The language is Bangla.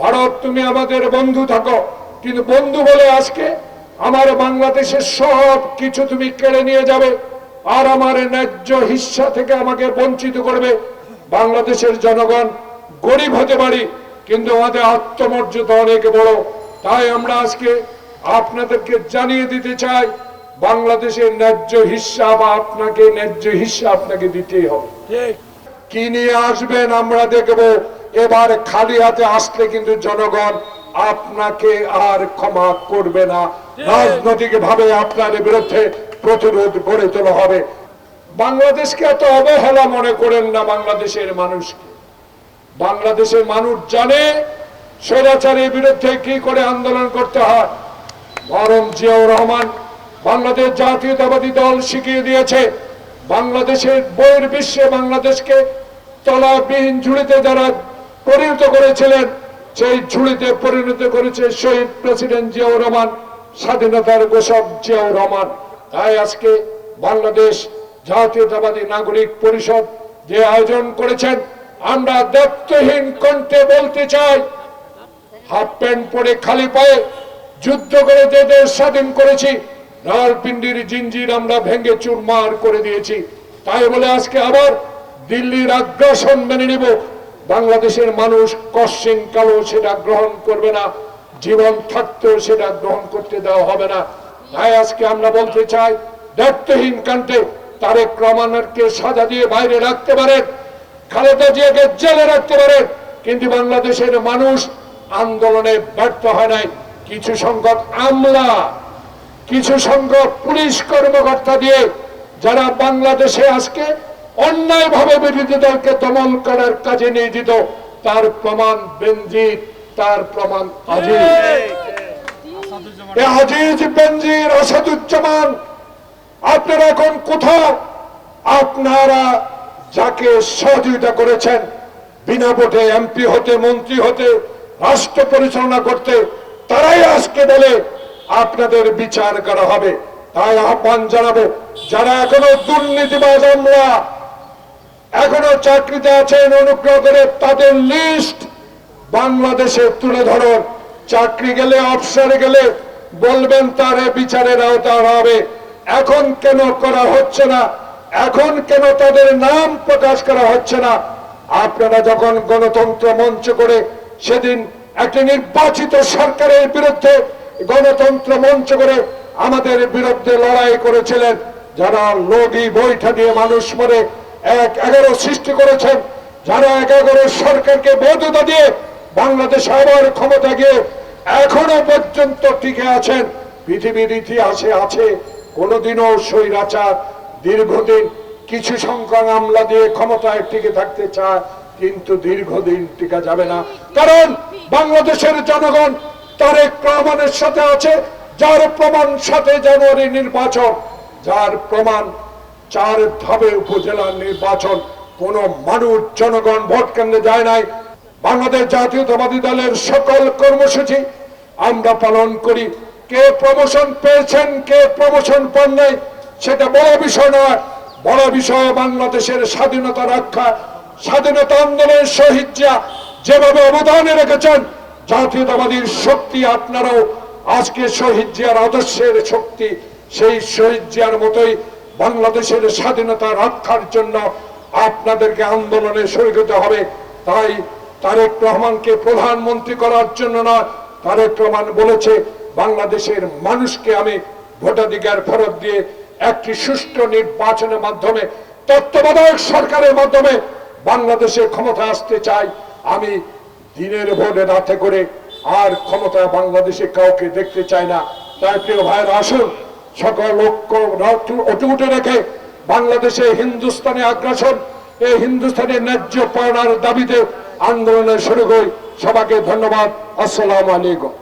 ভারত তুমি আমাদের বন্ধু থাকো। কিন্তু বন্ধু বলে আজকে আমার বাংলাদেশের সব কিছু তুমি কেড়ে নিয়ে যাবে। আর আমার ন্যায্য হিস্সা থেকে আমাকে বঞ্চিত করবে। বাংলাদেশের জনগণ গরিব হতে পারি কিন্তু আমাদের আত্মমর্যাদা অনেক বড়। তাই আমরা আজকে আপনাদেরকে জানিয়ে দিতে চাই বাংলাদেশের ন্যায্য হিস্সা বা আপনাকে ন্যায্য হিস্সা আপনাকে দিতেই হবে। কি নিয়ে আসবেন আমরা দেখব। এবার খালি হাতে আসলে কিন্তু জনগণ আপনাকে আর ক্ষমা করবে না। রাজনৈতিক ভাবে আপনার বিরুদ্ধে প্রতিরোধ গড়ে তোলা হবে। বাংলাদেশকে এত অবহেলা মনে করেন না বাংলাদেশের মানুষকে। বাংলাদেশের মানুষ জানে স্বৈরাচারের বিরুদ্ধে কি করে আন্দোলন করতে হয়। বরং জিয়াউর রহমান বাংলাদেশ জাতীয়তাবাদী দল শিখিয়ে দিয়েছে বাংলাদেশের বইয়ের বিশ্বে বাংলাদেশকে তলাবিহীন ঝুড়িতে যারা পরিণত করেছিলেন, সেই ঝুড়িতে পরিণত করেছে শহীদ প্রেসিডেন্ট জিয়াউর রহমান, স্বাধীনতার গোসব জিয়াউর রহমান। তাই আজকে বাংলাদেশ জাতীয়তাবাদী নাগরিক পরিষদ যে আয়োজন করেছেন, আমরা দায়িত্বহীন কণ্ঠে বলতে চাই, হাফ প্যান্ট পরে খালি পায়ে যুদ্ধ করে যে দেশ স্বাধীন করেছি রালপিন্ডির জিঞ্জির আমরা ভেঙে চুরমার করে দিয়েছি। তাই বলে আজকে আবার দিল্লির আগ্রাসন মেনে নিব। বাংলাদেশের মানুষ কশ্চিন কালো সেটা গ্রহণ করবে না, জীবন থাকতেও সেটা গ্রহণ করতে দেওয়া হবে না। তাই আজকে আমরা বলতে চাই, দায়িত্বহীন কান্টে তারেক রহমানকে সাজা দিয়ে বাইরে রাখতে পারেন খালেদা জিয়াকে জেলে রাখতে পারেন কিন্তু বাংলাদেশের মানুষ আন্দোলনে ব্যর্থ হয় নাই। কিছু সংখ্যক আমলা, কিছু সংখ্যক পুলিশ কর্মকর্তা দিয়ে যারা বাংলাদেশে আজকে অন্যায় ভাবে বিরোধী দলকে দমন করার কাজে নিয়োজিত তার প্রমাণ বেঞ্জিত তার প্রমাণ আপনারা এখন কোথাও আপনারা যাকে সহযোগিতা করেছেন, বিনা ভোটে এমপি হতে, মন্ত্রী হতে, রাষ্ট্র পরিচালনা করতে, তারাই আজকে বলে আপনাদের বিচার করা হবে। তাই আহ্বান জানাব, যারা এখনও দুর্নীতিবাজ আমলা এখনও চাকরিতে আছেন অনুগ্রহ করে তাদের লিস্ট বাংলাদেশে তুলে ধরুন। চাকরি গেলে, অফসারে গেলে বলবেন তারে বিচারের আওতা হবে। এখন কেন করা হচ্ছে না? এখন কেন তাদের নাম প্রকাশ করা হচ্ছে না? আপনারা যখন গণতন্ত্র মঞ্চ করে সেদিন একটি নির্বাচিত সরকারের বিরুদ্ধে গণতন্ত্র মঞ্চ করে আমাদের বিরুদ্ধে লড়াই করেছিলেন, যারা লগি বৈঠা দিয়ে মানুষ মরে এক এগারো সৃষ্টি করেছেন, যারা এক এগারো সরকারকে বৈধতা দিয়ে বাংলাদেশ আবার ক্ষমতা গিয়ে এখনও পর্যন্ত টিকে আছেন, পৃথিবীর ইতিহাসে আছে, কোনোদিনও স্বৈরাচার, দীর্ঘদিন কিছু সংখ্যক আমলা দিয়ে ক্ষমতায় টিকে থাকতে চায়, কিন্তু দীর্ঘদিন টিকা যাবে না। কারণ বাংলাদেশের জনগণ তারেক রহমানের সাথে আছে, যার প্রমাণ সাথে জানুয়ারি নির্বাচন, যার প্রমাণ চার ধাপে উপজেলার নির্বাচন, কোন মানুষ, জনগণ ভোট কেন্দ্রে যায় নাই। বাংলাদেশ জাতীয়তাবাদী দলের সকল কর্মসূচি আমরা পালন করি। কে প্রমোশন পেয়েছেন, কে প্রমোশন পান নাই সেটা বড় বিষয় নয়। বড় বিষয় বাংলাদেশের স্বাধীনতা রক্ষা, স্বাধীনতা আন্দোলনের শহীদ জিয়া যেভাবে অবদানে রেখেছেন, জাতীয়তাবাদীর শক্তি আপনারাও আজকে শহীদ জিয়ার আদর্শের শক্তি, সেই শহীদ জিয়ার মতোই বাংলাদেশের স্বাধীনতা রক্ষার জন্য আপনাদেরকে আন্দোলনে শরীর হতে হবে। তাই তারেক রহমানকে প্রধানমন্ত্রী করার জন্য না, তারেক রহমান বলেছে, বাংলাদেশের মানুষকে আমি ভোটাধিকার ফেরত দিয়ে একটি সুষ্ঠু নির্বাচনের মাধ্যমে, তত্ত্বাবধায়ক সরকারের মাধ্যমে বাংলাদেশে ক্ষমতা আসতে চাই। আমি দিনের ভোটে রাতে করে আর ক্ষমতা বাংলাদেশে কাউকে দেখতে চাই না। তাই প্রিয় ভাইয়ের, আসুন সকল লক্ষ্য অটুটে রেখে বাংলাদেশে হিন্দুস্তানে আগ্রাসন। এই হিন্দুস্তানের ন্যায্য পাওনার দাবিতে আন্দোলনের শুরু করি। সবাইকে ধন্যবাদ। আসসালাম আলাইকুম।